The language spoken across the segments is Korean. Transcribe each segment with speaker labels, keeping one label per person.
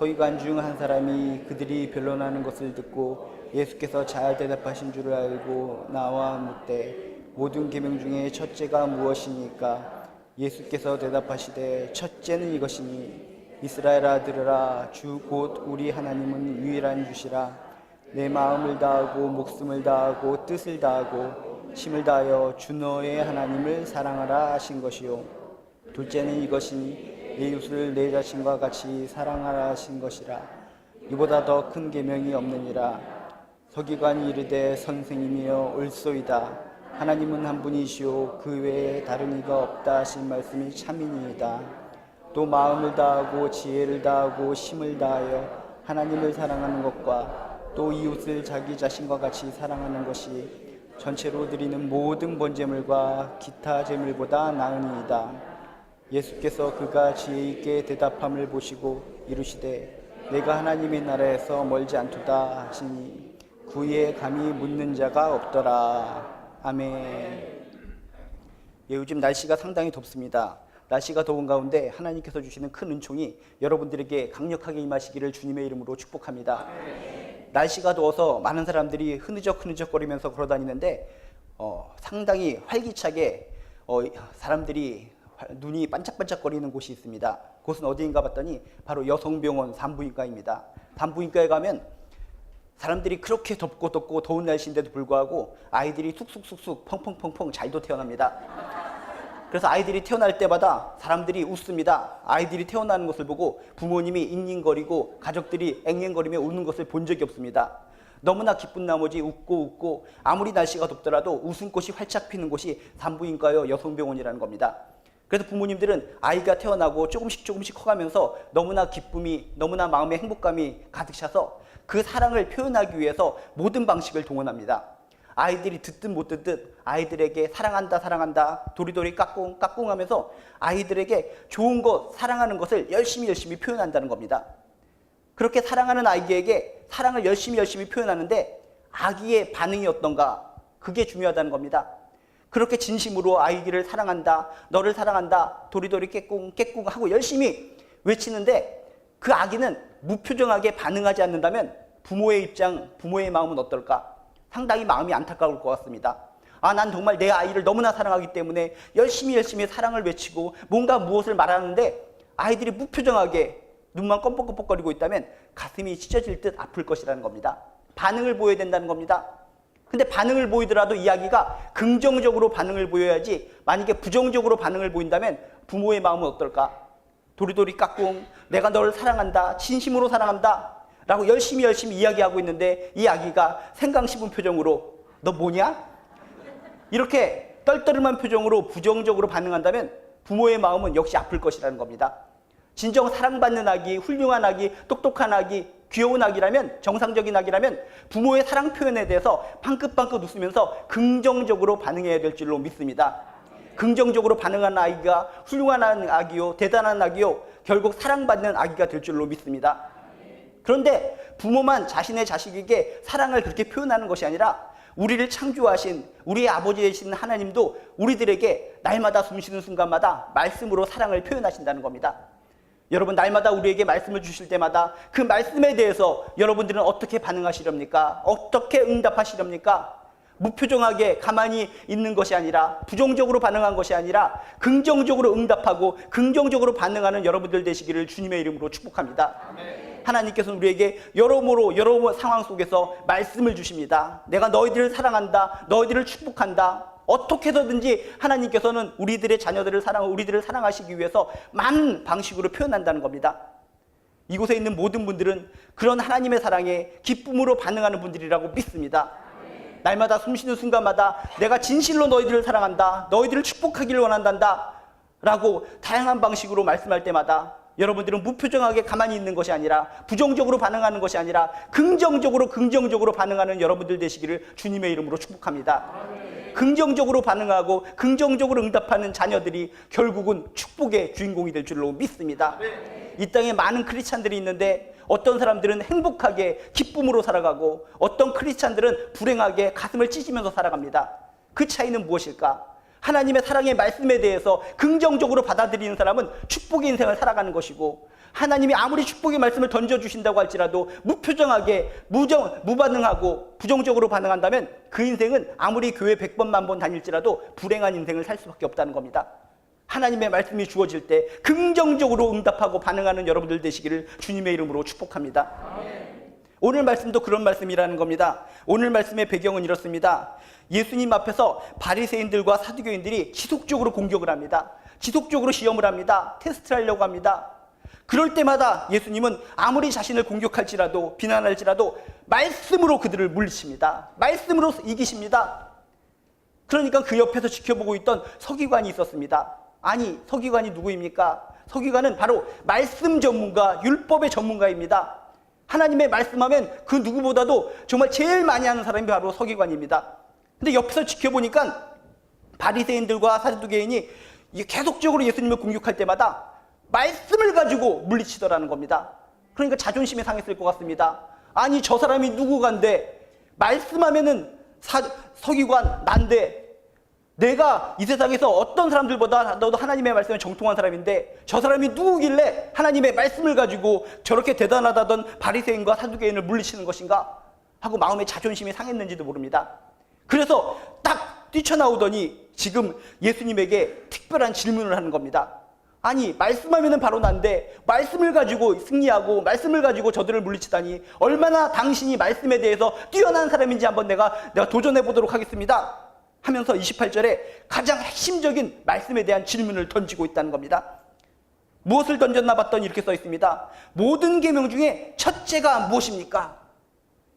Speaker 1: 서기 관 중 한 사람이 그들이 변론하는 것을 듣고 예수께서 잘 대답하신 줄을 알고 나와 묻되 모든 계명 중에 첫째가 무엇이니까? 예수께서 대답하시되 첫째는 이것이니 이스라엘아 들으라 주 곧 우리 하나님은 유일한 주시라. 내 마음을 다하고 목숨을 다하고 뜻을 다하고 힘을 다하여 주 너의 하나님을 사랑하라 하신 것이요. 둘째는 이것이니 내 이웃을 내 자신과 같이 사랑하라 하신 것이라. 이보다 더 큰 계명이 없느니라. 서기관이 이르되 선생님이여 옳소이다. 하나님은 한 분이시오. 그 외에 다른 이가 없다 하신 말씀이 참이니이다. 또 마음을 다하고 지혜를 다하고 힘을 다하여 하나님을 사랑하는 것과 또 이웃을 자기 자신과 같이 사랑하는 것이 전체로 드리는 모든 번제물과 기타 제물보다 나으니이다. 예수께서 그가 지혜 있게 대답함을 보시고 이르시되 내가 하나님의 나라에서 멀지 않도다 하시니 구에 감히 묻는 자가 없더라. 아멘. 예, 요즘 날씨가 상당히 덥습니다. 날씨가 더운 가운데 하나님께서 주시는 큰 은총이 여러분들에게 강력하게 임하시기를 주님의 이름으로 축복합니다. 날씨가 더워서 많은 사람들이 흐느적 흐느적거리면서 걸어다니는데 어, 상당히 활기차게 어, 사람들이 화- 눈이 반짝반짝거리는 곳이 있습니다. 그곳은 어디인가 봤더니 바로 여성병원 산부인과입니다. 산부인과에 가면 사람들이 그렇게 덥고 덥고 더운 날씨인데도 불구하고 아이들이 쑥쑥쑥쑥 펑펑펑펑 잘도 태어납니다. 그래서 아이들이 태어날 때마다 사람들이 웃습니다. 아이들이 태어나는 것을 보고 부모님이 잉잉거리고 가족들이 앵앵거리며 우는 것을 본 적이 없습니다. 너무나 기쁜 나머지 웃고 웃고 아무리 날씨가 덥더라도 웃음꽃이 활짝 피는 곳이 산부인과요 여성병원이라는 겁니다. 그래서 부모님들은 아이가 태어나고 조금씩 조금씩 커가면서 너무나 기쁨이 너무나 마음의 행복감이 가득 차서 그 사랑을 표현하기 위해서 모든 방식을 동원합니다. 아이들이 듣든 못 듣든 아이들에게 사랑한다 사랑한다 도리도리 까꿍 까꿍 하면서 아이들에게 좋은 것 사랑하는 것을 열심히 열심히 표현한다는 겁니다. 그렇게 사랑하는 아이에게 사랑을 열심히 열심히 표현하는데 아기의 반응이 어떤가 그게 중요하다는 겁니다. 그렇게 진심으로 아이를 사랑한다 너를 사랑한다 도리도리 깨꿍 깨꿍 하고 열심히 외치는데 그 아기는 무표정하게 반응하지 않는다면 부모의 입장 부모의 마음은 어떨까 상당히 마음이 안타까울 것 같습니다. 아, 난 정말 내 아이를 너무나 사랑하기 때문에 열심히 열심히 사랑을 외치고 뭔가 무엇을 말하는데 아이들이 무표정하게 눈만 껌뻑껌뻑거리고 있다면 가슴이 찢어질 듯 아플 것이라는 겁니다. 반응을 보여야 된다는 겁니다. 근데 반응을 보이더라도 이야기가 긍정적으로 반응을 보여야지 만약에 부정적으로 반응을 보인다면 부모의 마음은 어떨까? 도리도리 까꿍 내가 너를 사랑한다 진심으로 사랑한다 라고 열심히 열심히 이야기하고 있는데 이 아기가 생강 씹은 표정으로 너 뭐냐? 이렇게 떨떠름한 표정으로 부정적으로 반응한다면 부모의 마음은 역시 아플 것이라는 겁니다. 진정 사랑받는 아기, 훌륭한 아기, 똑똑한 아기, 귀여운 아기라면 정상적인 아기라면 부모의 사랑 표현에 대해서 방긋방긋 웃으면서 긍정적으로 반응해야 될 줄로 믿습니다. 긍정적으로 반응하는 아이가 훌륭한 아기요, 대단한 아기요, 결국 사랑받는 아기가 될 줄로 믿습니다. 그런데 부모만 자신의 자식에게 사랑을 그렇게 표현하는 것이 아니라 우리를 창조하신 우리의 아버지 되신 하나님도 우리들에게 날마다 숨쉬는 순간마다 말씀으로 사랑을 표현하신다는 겁니다. 여러분 날마다 우리에게 말씀을 주실 때마다 그 말씀에 대해서 여러분들은 어떻게 반응하시렵니까? 어떻게 응답하시렵니까? 무표정하게 가만히 있는 것이 아니라 부정적으로 반응한 것이 아니라 긍정적으로 응답하고 긍정적으로 반응하는 여러분들 되시기를 주님의 이름으로 축복합니다. 하나님께서는 우리에게 여러모로 여러 상황 속에서 말씀을 주십니다. 내가 너희들을 사랑한다. 너희들을 축복한다. 어떻게 해서든지 하나님께서는 우리들의 자녀들을 사랑, 우리들을 사랑하시기 위해서 많은 방식으로 표현한다는 겁니다. 이곳에 있는 모든 분들은 그런 하나님의 사랑에 기쁨으로 반응하는 분들이라고 믿습니다. 날마다 숨쉬는 순간마다 내가 진실로 너희들을 사랑한다. 너희들을 축복하기를 원한단다. 라고 다양한 방식으로 말씀할 때마다 여러분들은 무표정하게 가만히 있는 것이 아니라 부정적으로 반응하는 것이 아니라 긍정적으로 긍정적으로 반응하는 여러분들 되시기를 주님의 이름으로 축복합니다. 긍정적으로 반응하고 긍정적으로 응답하는 자녀들이 결국은 축복의 주인공이 될 줄로 믿습니다. 이 땅에 많은 크리스찬들이 있는데 어떤 사람들은 행복하게 기쁨으로 살아가고 어떤 크리스찬들은 불행하게 가슴을 찢으면서 살아갑니다. 그 차이는 무엇일까? 하나님의 사랑의 말씀에 대해서 긍정적으로 받아들이는 사람은 축복의 인생을 살아가는 것이고 하나님이 아무리 축복의 말씀을 던져주신다고 할지라도 무표정하게 무정, 무반응하고 부정적으로 반응한다면 그 인생은 아무리 교회 100번 만번 다닐지라도 불행한 인생을 살 수밖에 없다는 겁니다. 하나님의 말씀이 주어질 때 긍정적으로 응답하고 반응하는 여러분들 되시기를 주님의 이름으로 축복합니다. 오늘 말씀도 그런 말씀이라는 겁니다. 오늘 말씀의 배경은 이렇습니다. 예수님 앞에서 바리새인들과 사두개인들이 지속적으로 공격을 합니다. 지속적으로 시험을 합니다. 테스트를 하려고 합니다. 그럴 때마다 예수님은 아무리 자신을 공격할지라도 비난할지라도 말씀으로 그들을 물리칩니다. 말씀으로 이기십니다. 그러니까 그 옆에서 지켜보고 있던 서기관이 있었습니다. 아니, 서기관이 누구입니까? 서기관은 바로 말씀 전문가, 율법의 전문가입니다. 하나님의 말씀하면 그 누구보다도 정말 제일 많이 하는 사람이 바로 서기관입니다. 근데 옆에서 지켜보니까 바리새인들과 사두개인이 계속적으로 예수님을 공격할 때마다 말씀을 가지고 물리치더라는 겁니다. 그러니까 자존심이 상했을 것 같습니다. 아니 저 사람이 누구간데 말씀하면은 사, 서기관 난데 내가 이 세상에서 어떤 사람들보다 너도 하나님의 말씀에 정통한 사람인데 저 사람이 누구길래 하나님의 말씀을 가지고 저렇게 대단하다던 바리새인과 사두개인을 물리치는 것인가 하고 마음의 자존심이 상했는지도 모릅니다. 그래서 딱 뛰쳐나오더니 지금 예수님에게 특별한 질문을 하는 겁니다. 아니 말씀하면은 바로 난데 말씀을 가지고 승리하고 말씀을 가지고 저들을 물리치다니 얼마나 당신이 말씀에 대해서 뛰어난 사람인지 한번 내가 내가 도전해 보도록 하겠습니다. 하면서 28절에 가장 핵심적인 말씀에 대한 질문을 던지고 있다는 겁니다. 무엇을 던졌나 봤더니 이렇게 써 있습니다. 모든 계명 중에 첫째가 무엇입니까?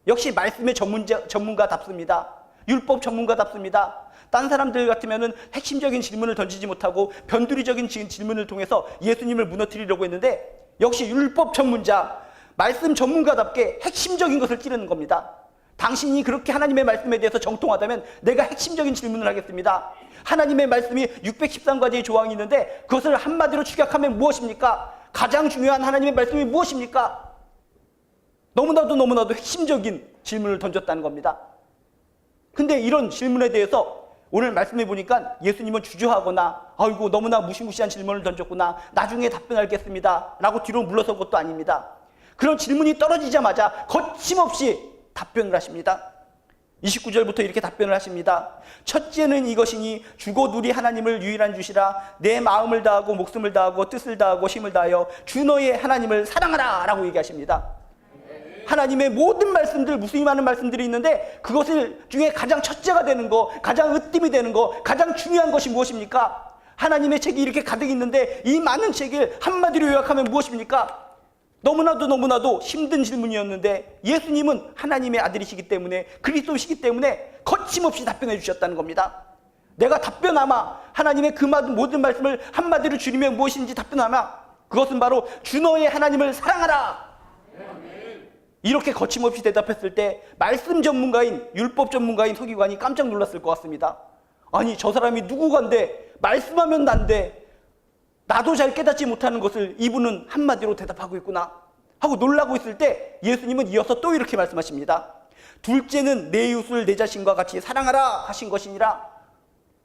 Speaker 1: 역시 말씀의 전문자, 전문가답습니다. 율법 전문가답습니다. 딴 사람들 같으면은 핵심적인 질문을 던지지 못하고 변두리적인 지- 질문을 통해서 예수님을 무너뜨리려고 했는데 역시 율법 전문자, 말씀 전문가답게 핵심적인 것을 찌르는 겁니다. 당신이 그렇게 하나님의 말씀에 대해서 정통하다면 내가 핵심적인 질문을 하겠습니다. 하나님의 말씀이 613가지의 조항이 있는데 그것을 한마디로 축약하면 무엇입니까? 가장 중요한 하나님의 말씀이 무엇입니까? 너무나도 너무나도 핵심적인 질문을 던졌다는 겁니다. 근데 이런 질문에 대해서 오늘 말씀해 보니까 예수님은 주저하거나 아이고 너무나 무시무시한 질문을 던졌구나 나중에 답변하겠습니다 라고 뒤로 물러선 것도 아닙니다. 그런 질문이 떨어지자마자 거침없이 답변을 하십니다. 29절부터 이렇게 답변을 하십니다. 첫째는 이것이니 주고 누리 하나님을 유일한 주시라 내 마음을 다하고 목숨을 다하고 뜻을 다하고 힘을 다하여 주 너의 하나님을 사랑하라 라고 얘기하십니다. 하나님의 모든 말씀들 무수히 많은 말씀들이 있는데 그것을 중에 가장 첫째가 되는 거, 가장 으뜸이 되는 거, 가장 중요한 것이 무엇입니까? 하나님의 책이 이렇게 가득 있는데 이 많은 책을 한마디로 요약하면 무엇입니까? 너무나도 너무나도 힘든 질문이었는데 예수님은 하나님의 아들이시기 때문에 그리스도시기 때문에 거침없이 답변해 주셨다는 겁니다. 내가 답변하마 하나님의 그 모든 말씀을 한마디로 줄이면 무엇인지 답변하마 그것은 바로 주 너의 하나님을 사랑하라. 이렇게 거침없이 대답했을 때 말씀 전문가인 율법 전문가인 서기관이 깜짝 놀랐을 것 같습니다. 아니 저 사람이 누구간데 말씀하면 난데 나도 잘 깨닫지 못하는 것을 이분은 한마디로 대답하고 있구나 하고 놀라고 있을 때 예수님은 이어서 또 이렇게 말씀하십니다. 둘째는 내 이웃을 내 자신과 같이 사랑하라 하신 것이니라.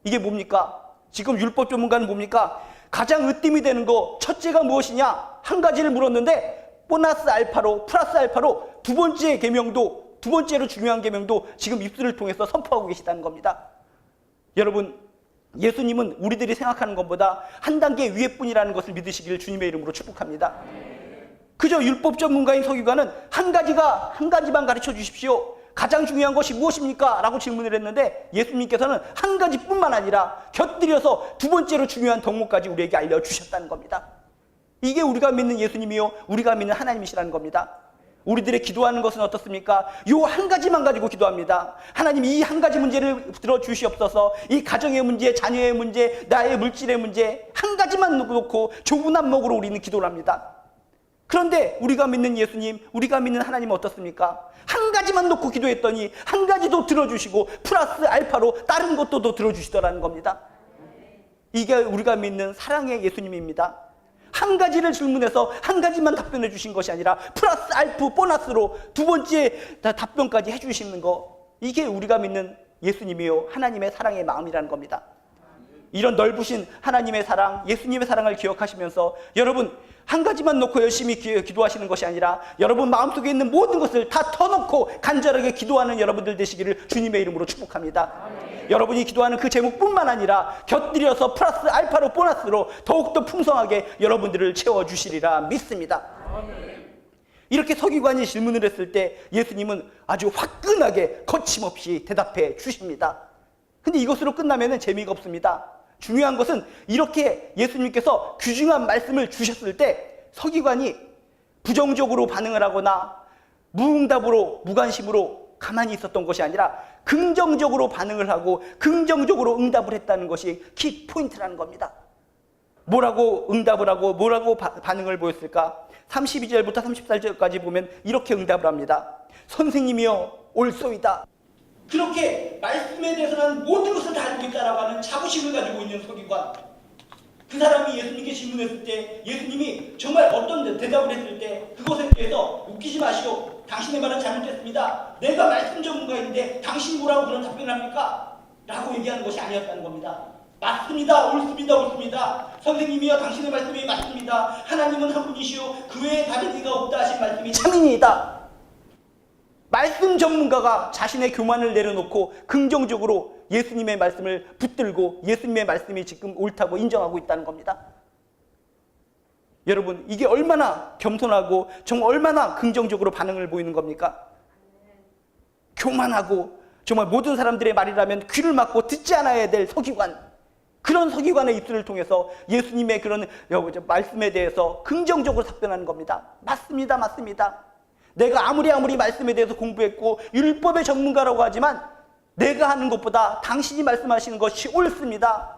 Speaker 1: 이게 뭡니까? 지금 율법 전문가는 뭡니까? 가장 으뜸이 되는 거 첫째가 무엇이냐? 한 가지를 물었는데 보너스 알파로 플러스 알파로 두 번째 계명도 두 번째로 중요한 계명도 지금 입술을 통해서 선포하고 계시다는 겁니다. 여러분 예수님은 우리들이 생각하는 것보다 한 단계 위에 뿐이라는 것을 믿으시기를 주님의 이름으로 축복합니다. 그저 율법 전문가인 서기관은 한 가지가 한 가지만 가르쳐 주십시오. 가장 중요한 것이 무엇입니까? 라고 질문을 했는데 예수님께서는 한 가지뿐만 아니라 곁들여서 두 번째로 중요한 덕목까지 우리에게 알려주셨다는 겁니다. 이게 우리가 믿는 예수님이요. 우리가 믿는 하나님이시라는 겁니다. 우리들의 기도하는 것은 어떻습니까? 요 한 가지만 가지고 기도합니다. 하나님 이 한 가지 문제를 들어 주시옵소서. 이 가정의 문제, 자녀의 문제, 나의 물질의 문제 한 가지만 놓고 좁은 안목으로 우리는 기도를 합니다. 그런데 우리가 믿는 예수님, 우리가 믿는 하나님은 어떻습니까? 한 가지만 놓고 기도했더니 한 가지도 들어주시고 플러스 알파로 다른 것도 더 들어주시더라는 겁니다. 이게 우리가 믿는 사랑의 예수님입니다. 한 가지를 질문해서 한 가지만 답변해 주신 것이 아니라 플러스 알프 보너스로 두 번째 다 답변까지 해 주시는 거 이게 우리가 믿는 예수님이요 하나님의 사랑의 마음이라는 겁니다. 이런 넓으신 하나님의 사랑, 예수님의 사랑을 기억하시면서 여러분 한 가지만 놓고 열심히 기, 기도하시는 것이 아니라 여러분 마음속에 있는 모든 것을 다 터놓고 간절하게 기도하는 여러분들 되시기를 주님의 이름으로 축복합니다. 여러분이 기도하는 그 제목뿐만 아니라 곁들여서 플러스 알파로 보너스로 더욱더 풍성하게 여러분들을 채워주시리라 믿습니다. 이렇게 서기관이 질문을 했을 때 예수님은 아주 화끈하게 거침없이 대답해 주십니다. 근데 이것으로 끝나면 재미가 없습니다. 중요한 것은 이렇게 예수님께서 귀중한 말씀을 주셨을 때 서기관이 부정적으로 반응을 하거나 무응답으로 무관심으로 가만히 있었던 것이 아니라 긍정적으로 반응을 하고 긍정적으로 응답을 했다는 것이 키 포인트라는 겁니다. 뭐라고 응답을 하고 뭐라고 바- 반응을 보였을까? 32절부터 34절까지 보면 이렇게 응답을 합니다. 선생님이여 올소이다. 그렇게 말씀에 대해서는 모든 것을 다 알고 있다라고 하는 자부심을 가지고 있는 서기관. 그 사람이 예수님께 질문했을 때 예수님이 정말 어떤 대답을 했을 때 그것에 대해서 웃기지 마시오. 당신의 말은 잘못됐습니다. 내가 말씀 전문가인데 당신 뭐라고 그런 답변을 합니까? 라고 얘기하는 것이 아니었다는 겁니다. 맞습니다. 옳습니다. 옳습니다. 선생님이여 당신의 말씀이 맞습니다. 하나님은 한 분이시오. 그 외에 다른 이가 없다 하신 말씀이 참인이다. 말씀 전문가가 자신의 교만을 내려놓고 긍정적으로 예수님의 말씀을 붙들고 예수님의 말씀이 지금 옳다고 인정하고 있다는 겁니다. 여러분, 이게 얼마나 겸손하고 정말 얼마나 긍정적으로 반응을 보이는 겁니까? 교만하고 정말 모든 사람들의 말이라면 귀를 막고 듣지 않아야 될 서기관. 그런 서기관의 입술을 통해서 예수님의 그런 말씀에 대해서 긍정적으로 답변하는 겁니다. 맞습니다. 맞습니다. 내가 아무리 아무리 말씀에 대해서 공부했고 율법의 전문가라고 하지만 내가 하는 것보다 당신이 말씀하시는 것이 옳습니다.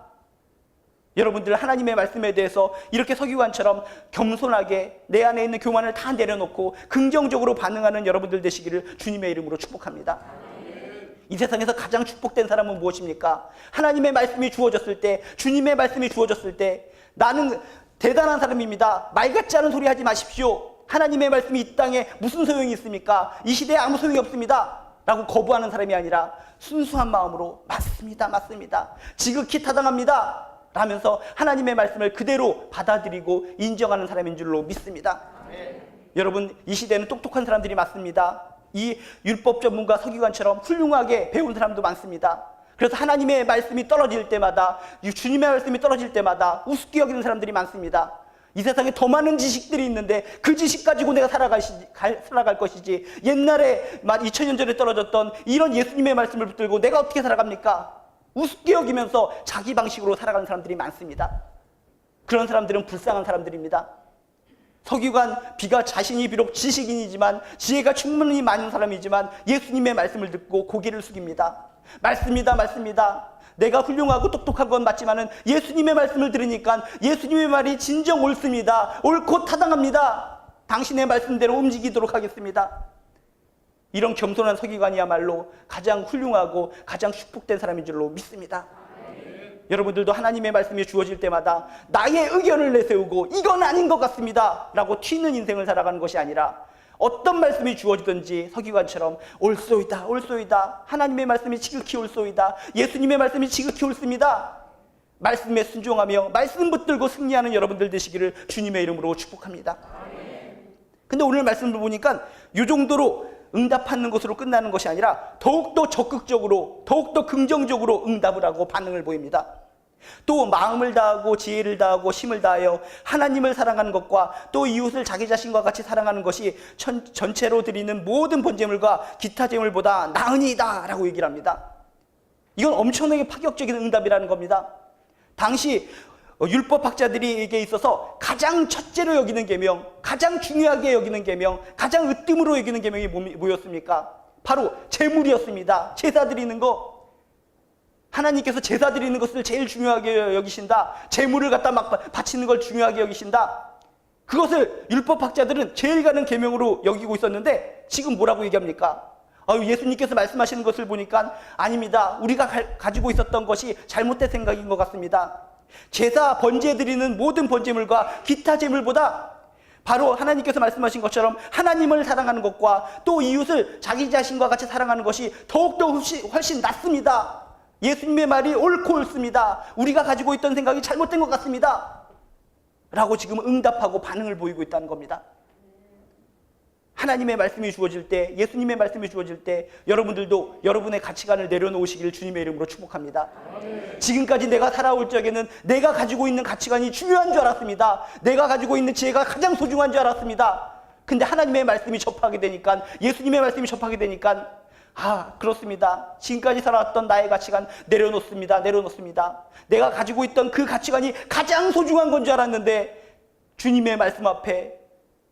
Speaker 1: 여러분들 하나님의 말씀에 대해서 이렇게 서기관처럼 겸손하게 내 안에 있는 교만을 다 내려놓고 긍정적으로 반응하는 여러분들 되시기를 주님의 이름으로 축복합니다. 이 세상에서 가장 축복된 사람은 무엇입니까? 하나님의 말씀이 주어졌을 때, 주님의 말씀이 주어졌을 때, 나는 대단한 사람입니다. 말 같지 않은 소리 하지 마십시오. 하나님의 말씀이 이 땅에 무슨 소용이 있습니까? 이 시대에 아무 소용이 없습니다. 라고 거부하는 사람이 아니라 순수한 마음으로 맞습니다. 맞습니다. 지극히 타당합니다. 라면서 하나님의 말씀을 그대로 받아들이고 인정하는 사람인 줄로 믿습니다. 여러분, 이 시대는 똑똑한 사람들이 많습니다. 이 율법 전문가 서기관처럼 훌륭하게 배운 사람도 많습니다. 그래서 하나님의 말씀이 떨어질 때마다, 이 주님의 말씀이 떨어질 때마다 우습게 여기는 사람들이 많습니다. 이 세상에 더 많은 지식들이 있는데 그 지식 가지고 내가 살아가시, 갈, 살아갈 것이지 옛날에 2000년 전에 떨어졌던 이런 예수님의 말씀을 붙들고 내가 어떻게 살아갑니까? 우습게 여기면서 자기 방식으로 살아가는 사람들이 많습니다. 그런 사람들은 불쌍한 사람들입니다. 서기관 비가 자신이 비록 지식인이지만 지혜가 충분히 많은 사람이지만 예수님의 말씀을 듣고 고개를 숙입니다. 말씀이다, 말씀이다. 내가 훌륭하고 똑똑한 건 맞지만은 예수님의 말씀을 들으니까 예수님의 말이 진정 옳습니다. 옳고 타당합니다. 당신의 말씀대로 움직이도록 하겠습니다. 이런 겸손한 서기관이야말로 가장 훌륭하고 가장 축복된 사람인 줄로 믿습니다. 여러분들도 하나님의 말씀이 주어질 때마다 나의 의견을 내세우고 이건 아닌 것 같습니다. 라고 튀는 인생을 살아가는 것이 아니라 어떤 말씀이 주어지든지 서기관처럼 옳소이다, 옳소이다. 하나님의 말씀이 지극히 옳소이다. 예수님의 말씀이 지극히 옳습니다. 말씀에 순종하며 말씀 붙들고 승리하는 여러분들 되시기를 주님의 이름으로 축복합니다. 근데 오늘 말씀을 보니까 이 정도로 응답하는 것으로 끝나는 것이 아니라 더욱더 적극적으로, 더욱더 긍정적으로 응답을 하고 반응을 보입니다. 또 마음을 다하고 지혜를 다하고 힘을 다하여 하나님을 사랑하는 것과 또 이웃을 자기 자신과 같이 사랑하는 것이 전, 전체로 드리는 모든 번제물과 기타 제물보다 나으니이다 라고 얘기를 합니다. 이건 엄청나게 파격적인 응답이라는 겁니다. 당시 어, 율법학자들에게 있어서 가장 첫째로 여기는 계명, 가장 중요하게 여기는 계명, 가장 으뜸으로 여기는 계명이 뭐- 뭐였습니까? 바로 제물이었습니다. 제사 드리는 거. 하나님께서 제사 드리는 것을 제일 중요하게 여기신다. 제물을 갖다 막 바치는 걸 중요하게 여기신다. 그것을 율법학자들은 제일 가는 계명으로 여기고 있었는데 지금 뭐라고 얘기합니까? 예수님께서 말씀하시는 것을 보니까 아닙니다. 우리가 가, 가 지고 있었던 것이 잘못된 생각인 것 같습니다. 제사 번제 드리는 모든 번제물과 기타 제물보다 바로 하나님께서 말씀하신 것처럼 하나님을 사랑하는 것과 또 이웃을 자기 자신과 같이 사랑하는 것이 더욱더 훨씬 낫습니다. 예수님의 말이 옳고 옳습니다. 우리가 가지고 있던 생각이 잘못된 것 같습니다. 라고 지금 응답하고 반응을 보이고 있다는 겁니다. 하나님의 말씀이 주어질 때, 예수님의 말씀이 주어질 때, 여러분들도 여러분의 가치관을 내려놓으시기를 주님의 이름으로 축복합니다. 지금까지 내가 살아올 적에는 내가 가지고 있는 가치관이 중요한 줄 알았습니다. 내가 가지고 있는 지혜가 가장 소중한 줄 알았습니다. 근데 하나님의 말씀이 접하게 되니까, 예수님의 말씀이 접하게 되니까, 아, 그렇습니다. 지금까지 살아왔던 나의 가치관 내려놓습니다. 내려놓습니다. 내가 가지고 있던 그 가치관이 가장 소중한 건 줄 알았는데, 주님의 말씀 앞에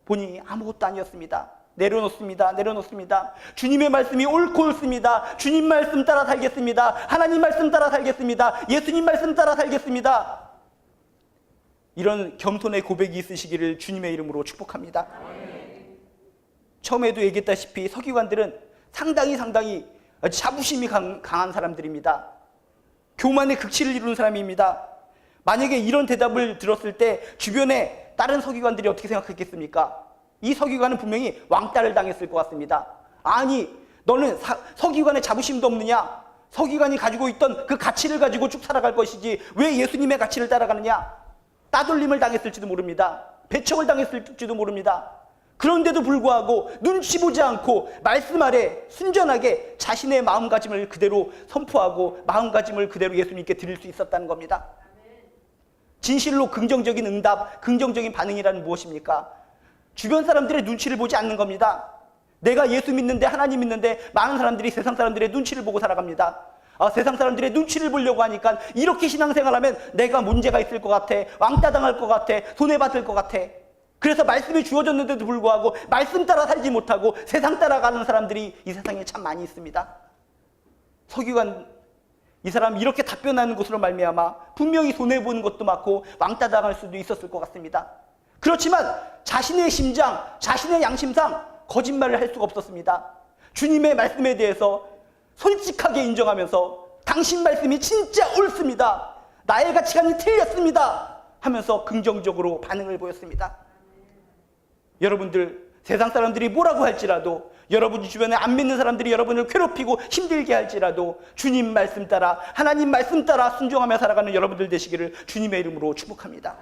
Speaker 1: 보니 아무것도 아니었습니다. 내려놓습니다. 내려놓습니다. 주님의 말씀이 옳고 옳습니다. 주님 말씀 따라 살겠습니다. 하나님 말씀 따라 살겠습니다. 예수님 말씀 따라 살겠습니다. 이런 겸손의 고백이 있으시기를 주님의 이름으로 축복합니다. 처음에도 얘기했다시피 서기관들은 상당히 상당히 자부심이 강, 한 사람들입니다. 교만의 극치를 이루는 사람입니다. 만약에 이런 대답을 들었을 때 주변에 다른 서기관들이 어떻게 생각했겠습니까? 이 서기관은 분명히 왕따를 당했을 것 같습니다. 아니, 너는 사, 서기관의 자부심도 없느냐? 서기관이 가지고 있던 그 가치를 가지고 쭉 살아갈 것이지 왜 예수님의 가치를 따라가느냐? 따돌림을 당했을지도 모릅니다. 배척을 당했을지도 모릅니다. 그런데도 불구하고 눈치 보지 않고 말씀 아래 순전하게 자신의 마음가짐을 그대로 선포하고 마음가짐을 그대로 예수님께 드릴 수 있었다는 겁니다. 진실로 긍정적인 응답, 긍정적인 반응이라는 무엇입니까? 주변 사람들의 눈치를 보지 않는 겁니다. 내가 예수 믿는데 하나님 믿는데 많은 사람들이 세상 사람들의 눈치를 보고 살아갑니다. 아, 세상 사람들의 눈치를 보려고 하니까 이렇게 신앙생활하면 내가 문제가 있을 것 같아. 왕따 당할 것 같아. 손해받을 것 같아. 그래서 말씀이 주어졌는데도 불구하고 말씀 따라 살지 못하고 세상 따라가는 사람들이 이 세상에 참 많이 있습니다. 서기관 이 사람 이렇게 답변하는 것으로 말미암아 분명히 손해 보는 것도 많고 왕따 당할 수도 있었을 것 같습니다. 그렇지만 자신의 심장, 자신의 양심상 거짓말을 할 수가 없었습니다. 주님의 말씀에 대해서 솔직하게 인정하면서 당신 말씀이 진짜 옳습니다. 나의 가치관이 틀렸습니다. 하면서 긍정적으로 반응을 보였습니다. 여러분들 세상 사람들이 뭐라고 할지라도 여러분 주변에 안 믿는 사람들이 여러분을 괴롭히고 힘들게 할지라도 주님 말씀 따라 하나님 말씀 따라 순종하며 살아가는 여러분들 되시기를 주님의 이름으로 축복합니다.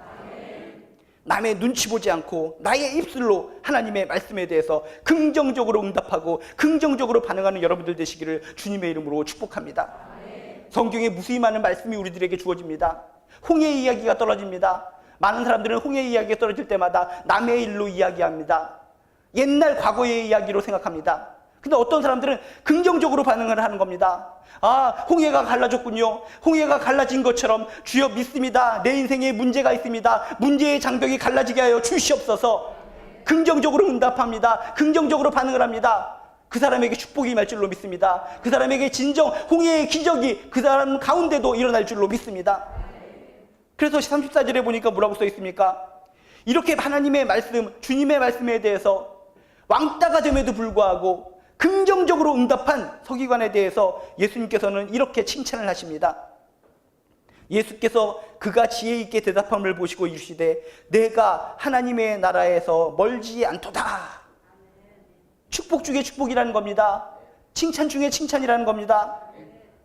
Speaker 1: 남의 눈치 보지 않고 나의 입술로 하나님의 말씀에 대해서 긍정적으로 응답하고 긍정적으로 반응하는 여러분들 되시기를 주님의 이름으로 축복합니다. 성경에 무수히 많은 말씀이 우리들에게 주어집니다. 홍해 이야기가 떨어집니다. 많은 사람들은 홍해 이야기가 떨어질 때마다 남의 일로 이야기합니다. 옛날 과거의 이야기로 생각합니다. 근데 어떤 사람들은 긍정적으로 반응을 하는 겁니다. 아, 홍해가 갈라졌군요. 홍해가 갈라진 것처럼 주여 믿습니다. 내 인생에 문제가 있습니다. 문제의 장벽이 갈라지게 하여 주시옵소서. 긍정적으로 응답합니다. 긍정적으로 반응을 합니다. 그 사람에게 축복이 임할 줄로 믿습니다. 그 사람에게 진정 홍해의 기적이 그 사람 가운데도 일어날 줄로 믿습니다. 그래서 34절에 보니까 뭐라고 써 있습니까? 이렇게 하나님의 말씀, 주님의 말씀에 대해서 왕따가 됨에도 불구하고 긍정적으로 응답한 서기관에 대해서 예수님께서는 이렇게 칭찬을 하십니다. 예수께서 그가 지혜 있게 대답함을 보시고 이르시되 내가 하나님의 나라에서 멀지 않도다. 축복 중에 축복이라는 겁니다. 칭찬 중에 칭찬이라는 겁니다.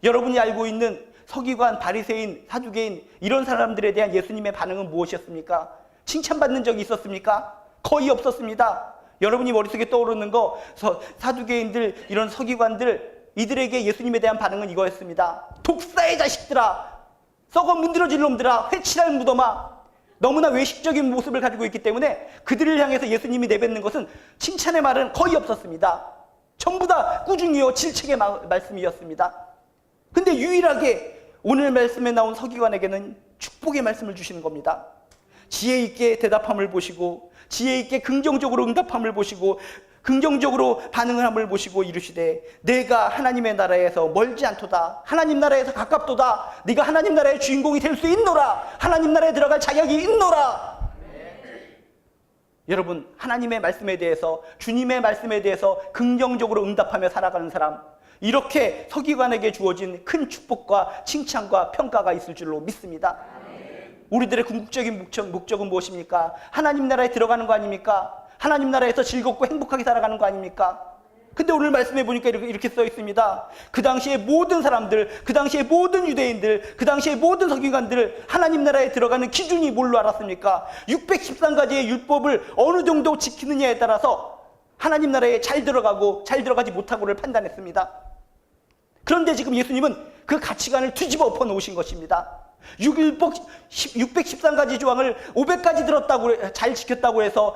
Speaker 1: 여러분이 알고 있는 서기관, 바리새인, 사두개인 이런 사람들에 대한 예수님의 반응은 무엇이었습니까? 칭찬받는 적이 있었습니까? 거의 없었습니다. 여러분이 머릿속에 떠오르는 거 서, 사두개인들 이런 서기관들 이들에게 예수님에 대한 반응은 이거였습니다. 독사의 자식들아 썩어 문드러질 놈들아 회칠할 무덤아 너무나 외식적인 모습을 가지고 있기 때문에 그들을 향해서 예수님이 내뱉는 것은 칭찬의 말은 거의 없었습니다. 전부 다 꾸중이요 질책의 마, 말씀이었습니다. 근데 유일하게 오늘 말씀에 나온 서기관에게는 축복의 말씀을 주시는 겁니다. 지혜 있게 대답함을 보시고 지혜 있게 긍정적으로 응답함을 보시고 긍정적으로 반응을 함을 보시고 이르시되 내가 하나님의 나라에서 멀지 않도다. 하나님 나라에서 가깝도다. 네가 하나님 나라의 주인공이 될 수 있노라. 하나님 나라에 들어갈 자격이 있노라. 여러분 하나님의 말씀에 대해서 주님의 말씀에 대해서 긍정적으로 응답하며 살아가는 사람 이렇게 서기관에게 주어진 큰 축복과 칭찬과 평가가 있을 줄로 믿습니다. 우리들의 궁극적인 목적, 목적은 무엇입니까? 하나님 나라에 들어가는 거 아닙니까? 하나님 나라에서 즐겁고 행복하게 살아가는 거 아닙니까? 근데 오늘 말씀해 보니까 이렇게, 이렇게 써 있습니다. 그 당시에 모든 사람들, 그 당시에 모든 유대인들, 그 당시에 모든 석유관들 하나님 나라에 들어가는 기준이 뭘로 알았습니까? 613가지의 율법을 어느 정도 지키느냐에 따라서 하나님 나라에 잘 들어가고 잘 들어가지 못하고를 판단했습니다. 그런데 지금 예수님은 그 가치관을 뒤집어 엎어 놓으신 것입니다. 613가지 조항을 500가지 들었다고 잘 지켰다고 해서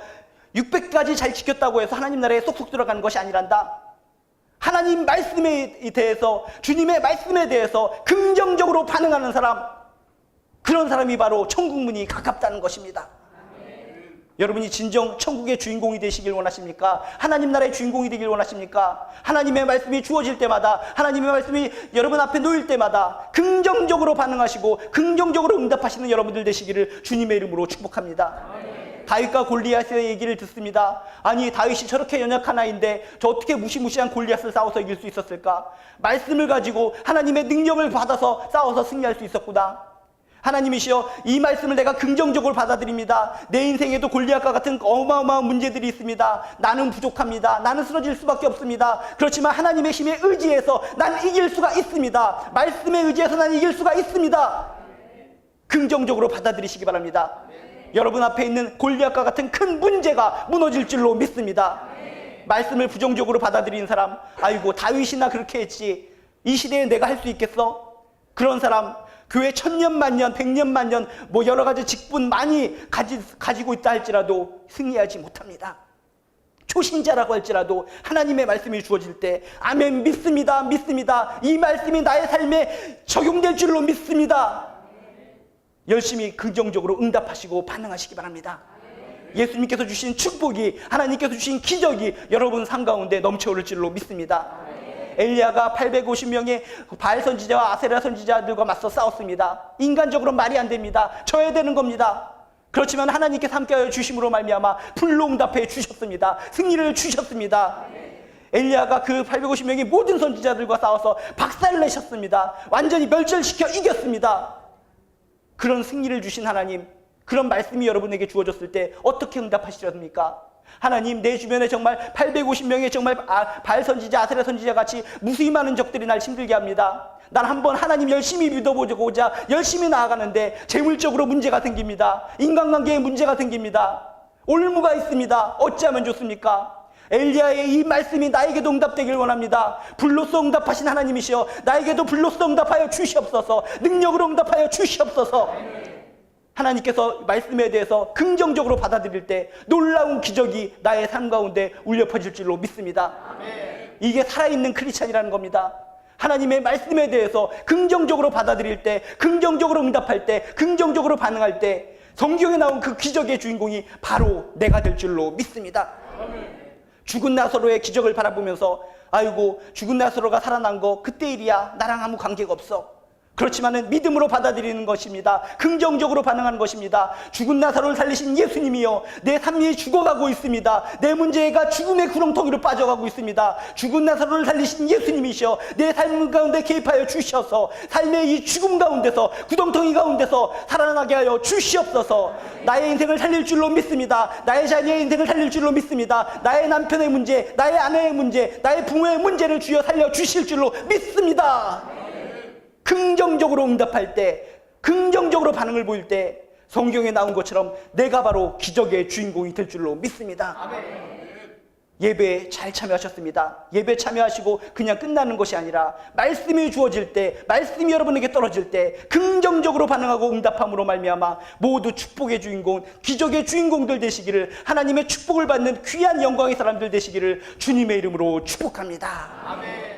Speaker 1: 600가지 잘 지켰다고 해서 하나님 나라에 쏙쏙 들어가는 것이 아니란다. 하나님 말씀에 대해서 주님의 말씀에 대해서 긍정적으로 반응하는 사람 그런 사람이 바로 천국 문이 가깝다는 것입니다. 여러분이 진정 천국의 주인공이 되시길 원하십니까? 하나님 나라의 주인공이 되길 원하십니까? 하나님의 말씀이 주어질 때마다, 하나님의 말씀이 여러분 앞에 놓일 때마다 긍정적으로 반응하시고 긍정적으로 응답하시는 여러분들 되시기를 주님의 이름으로 축복합니다. 다윗과 골리앗의 얘기를 듣습니다. 아니 다윗이 저렇게 연약한 아이인데 저 어떻게 무시무시한 골리앗을 싸워서 이길 수 있었을까? 말씀을 가지고 하나님의 능력을 받아서 싸워서 승리할 수 있었구나. 하나님이시여 이 말씀을 내가 긍정적으로 받아들입니다. 내 인생에도 골리앗과 같은 어마어마한 문제들이 있습니다. 나는 부족합니다. 나는 쓰러질 수밖에 없습니다. 그렇지만 하나님의 힘에 의지해서 난 이길 수가 있습니다. 말씀에 의지해서 난 이길 수가 있습니다. 긍정적으로 받아들이시기 바랍니다. 여러분 앞에 있는 골리앗과 같은 큰 문제가 무너질 줄로 믿습니다. 말씀을 부정적으로 받아들이는 사람, 아이고 다윗이나 그렇게 했지. 이 시대에 내가 할 수 있겠어? 그런 사람 교회 천년 만년, 백년 만년 뭐 여러 가지 직분 많이 가지, 가지고 있다 할지라도 승리하지 못합니다. 초신자라고 할지라도 하나님의 말씀이 주어질 때 아멘 믿습니다. 믿습니다. 이 말씀이 나의 삶에 적용될 줄로 믿습니다. 열심히 긍정적으로 응답하시고 반응하시기 바랍니다. 예수님께서 주신 축복이 하나님께서 주신 기적이 여러분 삶 가운데 넘쳐오를 줄로 믿습니다. 엘리야가 850명의 바알 선지자와 아세라 선지자들과 맞서 싸웠습니다. 인간적으로 말이 안 됩니다. 져야 되는 겁니다. 그렇지만 하나님께서 함께하여 주심으로 말미암아 불로 응답해 주셨습니다. 승리를 주셨습니다. 엘리야가 그 850명의 모든 선지자들과 싸워서 박살을 내셨습니다. 완전히 멸절시켜 이겼습니다. 그런 승리를 주신 하나님, 그런 말씀이 여러분에게 주어졌을 때 어떻게 응답하시렵니까? 하나님 내 주변에 정말 850명의 정말 아, 발 선지자, 아세라 선지자 같이 무수히 많은 적들이 날 힘들게 합니다. 난 한번 하나님 열심히 믿어보고자 열심히 나아가는데 재물적으로 문제가 생깁니다. 인간관계에 문제가 생깁니다. 올무가 있습니다. 어찌하면 좋습니까? 엘리야의 이 말씀이 나에게도 응답되길 원합니다. 불로써 응답하신 하나님이시여 나에게도 불로써 응답하여 주시옵소서 능력으로 응답하여 주시옵소서 하나님께서 말씀에 대해서 긍정적으로 받아들일 때 놀라운 기적이 나의 삶 가운데 울려 퍼질 줄로 믿습니다. 이게 살아있는 크리스찬이라는 겁니다. 하나님의 말씀에 대해서 긍정적으로 받아들일 때, 긍정적으로 응답할 때, 긍정적으로 반응할 때 성경에 나온 그 기적의 주인공이 바로 내가 될 줄로 믿습니다. 죽은 나사로의 기적을 바라보면서 아이고 죽은 나사로가 살아난 거 그때 일이야 나랑 아무 관계가 없어 그렇지만은 믿음으로 받아들이는 것입니다. 긍정적으로 반응하는 것입니다. 죽은 나사로를 살리신 예수님이요. 내 삶이 죽어가고 있습니다. 내 문제가 죽음의 구렁텅이로 빠져가고 있습니다. 죽은 나사로를 살리신 예수님이시여. 내 삶 가운데 개입하여 주셔서 삶의 이 죽음 가운데서 구덩텅이 가운데서 살아나게 하여 주시옵소서. 나의 인생을 살릴 줄로 믿습니다. 나의 자녀의 인생을 살릴 줄로 믿습니다. 나의 남편의 문제, 나의 아내의 문제, 나의 부모의 문제를 주여 살려 주실 줄로 믿습니다. 긍정적으로 응답할 때, 긍정적으로 반응을 보일 때 성경에 나온 것처럼 내가 바로 기적의 주인공이 될 줄로 믿습니다. 예배에 잘 참여하셨습니다. 예배 참여하시고 그냥 끝나는 것이 아니라 말씀이 주어질 때, 말씀이 여러분에게 떨어질 때 긍정적으로 반응하고 응답함으로 말미암아 모두 축복의 주인공, 기적의 주인공들 되시기를 하나님의 축복을 받는 귀한 영광의 사람들 되시기를 주님의 이름으로 축복합니다.
Speaker 2: 아멘.